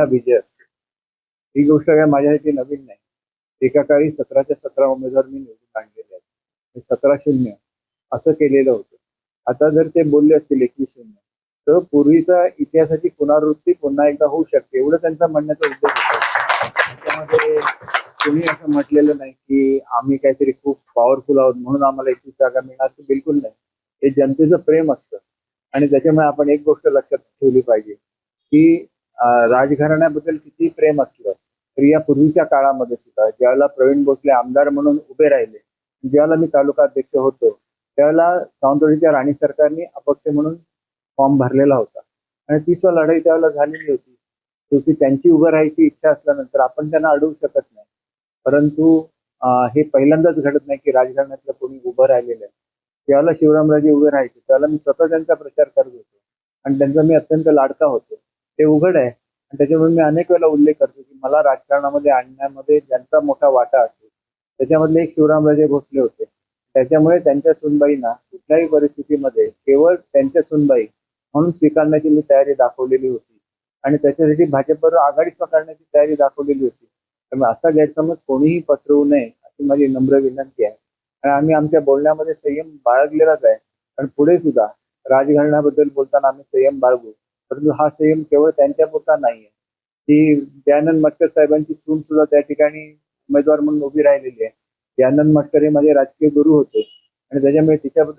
हा विजय असतो. ही गोष्ट काय माझ्यासाठी नवीन नाही. एका काळी सतराच्या सतरा उमेदवार मी निवडून आणलेले आहेत. सतरा शून्य असं केलेलं होतं. आता जर ते बोलले असतील एकवीस शून्य तर पूर्वीचा इतिहासाची पुनरावृत्ती पुन्हा एकदा होऊ शकते एवढं त्यांचा म्हणण्याचा उद्देश होता. त्याच्यामध्ये असं म्हटलेलं नाही की आम्ही काहीतरी खूप पॉवरफुल आहोत म्हणून आम्हाला एकवीस जागा मिळणार बिलकुल नाही. हे जनतेचं प्रेम असतं. आणि त्याच्यामुळे आपण एक गोष्ट लक्षात ठेवली पाहिजे की राजघराण्याबद्दल किती प्रेम असलं तरी या पूर्वीच्या काळामध्ये सुद्धा ज्यावेळेला प्रवीण भोसले आमदार म्हणून उभे राहिले ज्यावेळेला मी तालुका अध्यक्ष होतो त्यावेळेला सावंतवाडीच्या राणी सरकारने अपक्ष म्हणून फॉर्म भरलेला होता. आणि तीच लढाई त्यावेळेला झालेली होती. शेवटी त्यांची उभं राहायची इच्छा असल्यानंतर आपण त्यांना अडवू शकत नाही. परंतु हे पहिल्यांदाच घडत नाही की राजकारणातलं कोणी उभं राहिलेलं आहे. त्यावेळेला शिवरामराजे उभे राहायचे त्यावेळेला मी स्वतः त्यांचा प्रचार करत होतो. आणि त्यांचा मी अत्यंत लाडका होतो. ते उघड आहे. आणि त्याच्यामुळे मी अनेक वेळेला उल्लेख करतो की मला राजकारणामध्ये आणण्यामध्ये ज्यांचा मोठा वाटा असेल त्याच्यामधले एक शिवरामराजे भोसले होते. त्याच्यामुळे त्यांच्या सुनबाईंना कुठल्याही परिस्थितीमध्ये केवळ त्यांच्या सुनबाई म्हणून स्वीकारण्याची मी तयारी दाखवलेली होती. आणि त्याच्यासाठी भाजपवर आघाडी स्वीकारण्याची तयारी दाखवलेली होती. त्यामुळे असा गैरसमज कोणीही पसरवू नये अशी माझी नम्र विनंती आहे. आणि आम्ही आमच्या बोलण्यामध्ये संयम बाळगलेलाच आहे. पण पुढे सुद्धा राजघराण्याबद्दल बोलताना आम्ही संयम बाळगू. परंतु हा संयम केवळ त्यांच्यापुरता नाहीये. ती दयानंद मटकर साहेबांची सून सुद्धा त्या ठिकाणी उमेदवार म्हणून उभी राहिलेली आहे. दयानंद मटकर हे माझे राजकीय गुरु होते. आणि त्याच्यामुळे तिच्याबद्दल